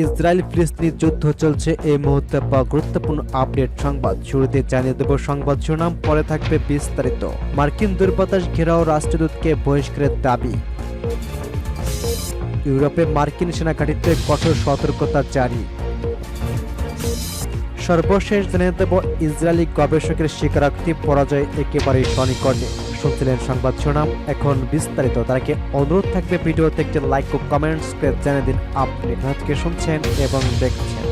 Israel ফিলিস্তিনি যুদ্ধ চলছে। এই মুহূর্তে পাওয়া গুরুত্বপূর্ণ আপডেট সংবাদ। শুরুতে জানিয়ে দেব সংবাদ শিরোনাম, পরে থাকবে বিস্তারিত। মার্কিন দুর্বাতাস ঘেরাও রাষ্ট্রদূতকে বহিষ্কারের দাবি। ইউরোপে মার্কিন সেনা ঘাঁটিতে কঠোর সতর্কতা জারি। সর্বশেষ জেনে দেব ইসরায়েলি গবেষকের স্বীকারোক্তি, পরাজয় একেবারেই সনিকর্ণে শুনছিলেন সংবাদ শিরোনাম, এখন বিস্তারিত। তাকে অনুরোধ থাকবে ভিডিওতে একটি লাইক ও কমেন্টস করে জানিয়ে দিন আপনি আজকে শুনছেন এবং দেখছেন।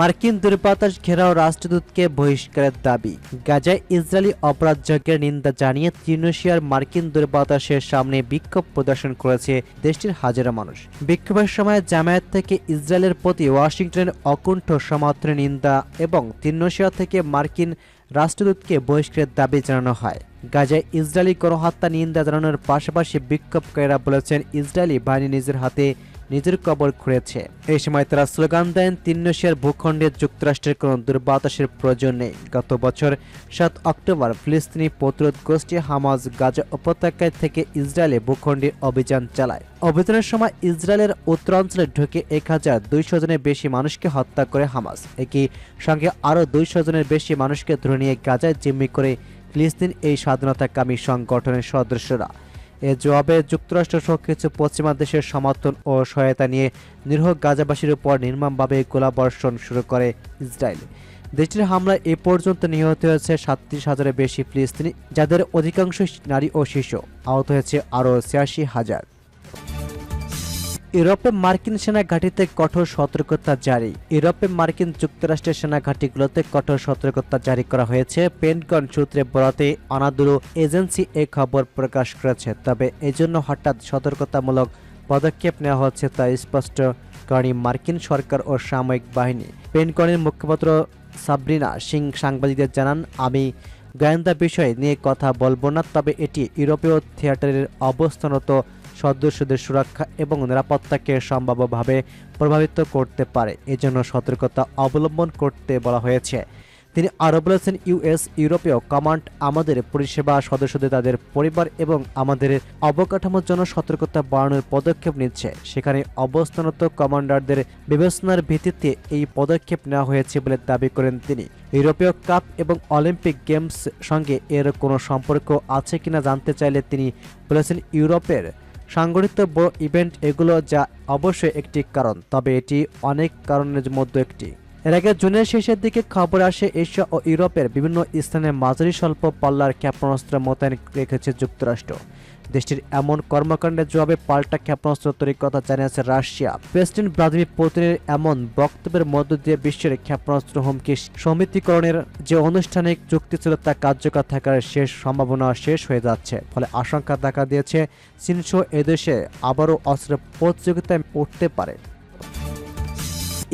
মার্কিন দূরবাতাস ঘেরাও রাষ্ট্রদূতকে বহিষ্কারের দাবি। গাজায় ইসরায়েলি অপরাধযজ্ঞের নিন্দা জানিয়ে তিউনিশিয়ার মার্কিন দূরবাতাসের সামনে বিক্ষোভ প্রদর্শন করেছে দেশটির হাজারো মানুষ। বিক্ষোভের সময় জামায়াত থেকে ইসরায়েলের প্রতি ওয়াশিংটনের অকুণ্ঠ সমর্থনের নিন্দা এবং তিউনিশিয়া থেকে মার্কিন রাষ্ট্রদূতকে বহিষ্কারের দাবি জানানো হয়। গাজায় ইসরায়েলি গণহত্যা নিন্দা জানানোর পাশাপাশি বিক্ষোভকারীরা বলেছেন, ইসরায়েলি বাহিনী নিজের হাতে নিজের কবর খুঁড়েছে। এই সময় তারা স্লোগান দেন, তিন্নশিয়ার ভূখণ্ডে যুক্তরাষ্ট্রের কোনো দুর্বাতাসের প্রয়োজন নেই। গত বছর সাত অক্টোবর ফিলিস্তিনি প্রতিরোধ গোষ্ঠী হামাজ গাজা উপত্যকায় থেকে ইসরায়েলে ভূখণ্ডে অভিযান চালায়। অভিযানের সময় ইসরায়েলের উত্তরাঞ্চলে ঢুকে এক হাজার দুইশো জনের বেশি মানুষকে হত্যা করে হামাস। একই সঙ্গে আরও দুইশো জনের বেশি মানুষকে ধরে নিয়ে গাজায় জিম্মি করে ফিলিস্তিন এই স্বাধীনতাকামী সংগঠনের সদস্যরা। এ জবাবে যুক্তরাষ্ট্র সহ কিছু পশ্চিমা দেশের সমর্থন ও সহায়তা নিয়ে নিরীহ গাজাবাসীর উপর নির্মমভাবে গোলাবর্ষণ শুরু করে ইসরায়েল। দেশটির হামলায় এ পর্যন্ত নিহত হয়েছে সাতত্রিশ হাজারের বেশি ফিলিস্তিনি, যাদের অধিকাংশ নারী ও শিশু। আহত হয়েছে আরও ছিয়াশি হাজার। ইউরোপে মার্কিন সেনা ঘাঁটিতে কঠোর সতর্কতা জারি। ইউরোপে মার্কিন যুক্তরাষ্ট্রের সেনা ঘাঁটিগুলোতে কঠোর সতর্কতা জারি করা হয়েছে। পেন্টগন সূত্রে বরাতে অনাদুরু এজেন্সি এ খবর প্রকাশ করেছে। তবে এজন্য হঠাৎ সতর্কতামূলক পদক্ষেপ নেওয়া হচ্ছে তা স্পষ্ট করেনি মার্কিন সরকার ও সামরিক বাহিনী। পেন্টগনের মুখপাত্র সাবরিনা সিং সাংবাদিকদের জানান, আমি গোয়েন্দা বিষয় নিয়ে কথা বলব না, তবে এটি ইউরোপীয় থিয়েটারের অবস্থানত সদস্যদের সুরক্ষা এবং নিরাপত্তাকে সম্ভাব্যভাবে প্রভাবিত করতে পারে, এজন্য সতর্কতা অবলম্বন করতে বলা হয়েছে। তিনি আরও বলেছেন ইউএস ইউরোপীয় কমান্ড আমাদের পরিষেবা সদস্যদের, তাদের পরিবার এবং আমাদের অবকাঠামোর জন্য সতর্কতা বাড়ানোর পদক্ষেপ নিচ্ছে। সেখানে অবস্থানত কমান্ডারদের বিবেচনার ভিত্তিতে এই পদক্ষেপ নেওয়া হয়েছে বলে দাবি করেন তিনি। ইউরোপীয় কাপ এবং অলিম্পিক গেমস সঙ্গে এর কোনো সম্পর্ক আছে কিনা জানতে চাইলে তিনি বলেছেন, ইউরোপের সাংগঠিত বড় ইভেন্ট এগুলো যা অবশ্যই একটি কারণ তবে এটি অনেক কারণের মধ্যে একটি। এর আগে জুনের শেষের দিকে খবর আসে, এশিয়া ও ইউরোপের বিভিন্ন স্থানে মাঝারি স্বল্প পাল্লার ক্ষেপণাস্ত্র মোতায়েন রেখেছে যুক্তরাষ্ট্র। দেশটির এমন কর্মকাণ্ডের জবাবে পাল্টা ক্ষেপণাস্ত্র তৈরির কথা জানিয়েছে রাশিয়া। প্রেসিডেন্ট ভ্লাদিমির পুতিনের এমন বক্তব্যের মধ্য দিয়ে বিশ্বের ক্ষেপণাস্ত্র হুমকি সমিতিকরণের যে আনুষ্ঠানিক চুক্তি ছিল তা কার্যকর থাকার শেষ সম্ভাবনা শেষ হয়ে যাচ্ছে, ফলে আশঙ্কা দেখা দিয়েছে চীনসহ এদেশে আবারও অস্ত্র প্রতিযোগিতায় উঠতে পারে।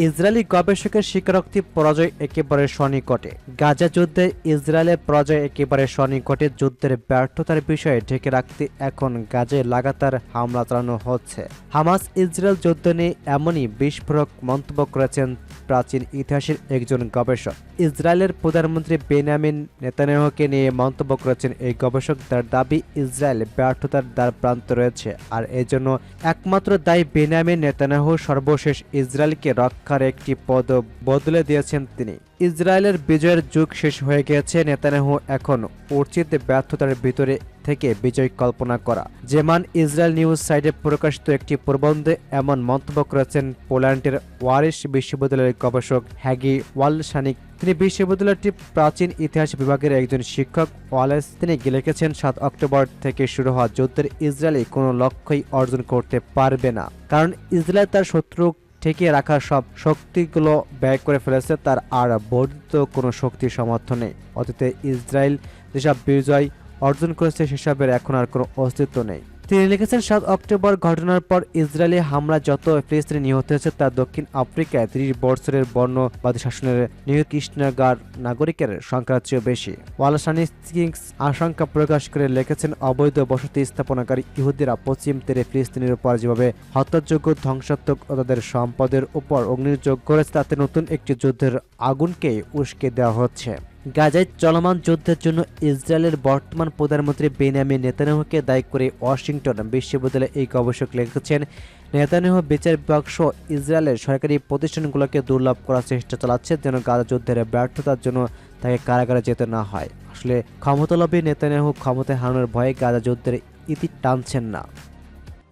ইসরায়েলি গবেষকের স্বীকারোক্তি পরাজয় একেবারে সনিকটে। গাজা যুদ্ধে ইসরায়েলের পরাজয় একেবারে সনিকটে। যুদ্ধের ব্যর্থতার বিষয়ে ঢেকে রাখতে এখন গাজে লাগাতার হামলা চালানো হচ্ছে। হামাস ইসরায়েল যুদ্ধ নিয়ে এমনই বিস্ফোরক মন্তব্য করেছেন প্রাচীন ইতিহাসের একজন গবেষক। ইসরায়েলের প্রধানমন্ত্রী বেনামিন নেতানিয়াহুকে নিয়ে মন্তব্য করেছেন এই গবেষক। তার দাবি, ইসরায়েল ব্যর্থতার দ্বার প্রান্ত রয়েছে। আর এজন্য একমাত্র দায়ী বেনামিন নেতানিয়াহু সর্বশেষ ইসরায়েলকে রক্ষার একটি পদ বদলে দিয়েছেন তিনি। ইসরায়েলের বিজয়ের যুগ শেষ হয়ে গিয়েছে নেতানিয়াহু এখন উচিত ব্যর্থতার ভিতরে থেকে বিজয় কল্পনা করা। জেমান ইসরায়েল নিউজ সাইটে প্রকাশিত একটি প্রবন্ধে এমন মন্তব্য করেছেন পোল্যান্ডের ওয়ারিশ বিশ্ববিদ্যালয়ের গবেষক হ্যাগি ওয়ালসানিক তিনি বিশ্ববিদ্যালয়টির প্রাচীন ইতিহাস বিভাগের একজন শিক্ষক ওয়ালেস। তিনি লিখেছেন, সাত অক্টোবর থেকে শুরু হওয়া যুদ্ধের ইসরায়েলি কোনো লক্ষ্যই অর্জন করতে পারবে না। কারণ ইসরায়েল তার শত্রু ঠেকিয়ে রাখার সব শক্তিগুলো ব্যয় করে ফেলেছে, তার আর বর্ধিত কোনো শক্তির সমর্থন নেই। অতীতে ইসরায়েল যেসব বিজয় অর্জন করেছে, সেসবের এখন আর কোনো অস্তিত্ব নেই। তিনি লিখেছেন, সাত অক্টোবর ঘটনার পর ইসরায়েলি হামলা যত ফিলিস্তিনি নিহত হয়েছে তা দক্ষিণ আফ্রিকায় ত্রিশ বছরের বর্ণবাদী শাসনের নিউ কৃষ্ণগার নাগরিকের সংখ্যার চেয়ে বেশি। ওয়ালাসানি কিংস আশঙ্কা প্রকাশ করে লিখেছেন, অবৈধ বসতি স্থাপনাকারী ইহুদিরা পশ্চিম তীরে ফিলিস্তিনের উপর যেভাবে হত্যাযোগ্য, ধ্বংসাত্মক তাদের সম্পদের উপর অগ্নিযোগ করেছে, তাতে নতুন একটি যুদ্ধের আগুনকে উস্কে দেওয়া হচ্ছে। গাজায় চলমান যুদ্ধের জন্য ইসরায়েলের বর্তমান প্রধানমন্ত্রী বেনিয়ামিন নেতানিয়াহুকে দায়ী করে ওয়াশিংটন বিশ্ববিদ্যালয়ে এই গবেষক লিখেছেন, নেতানিয়াহু বিচার বিভাগ সহ ইসরায়েলের সরকারি প্রতিষ্ঠানগুলোকে দুর্লভ করার চেষ্টা চালাচ্ছে যেন গাজা যুদ্ধের ব্যর্থতার জন্য তাকে কারাগারে যেতে না হয়। আসলে ক্ষমতালম্বী নেতানিয়াহু ক্ষমতায় হারানোর ভয়ে গাজা যুদ্ধের ইতি টানছেন না।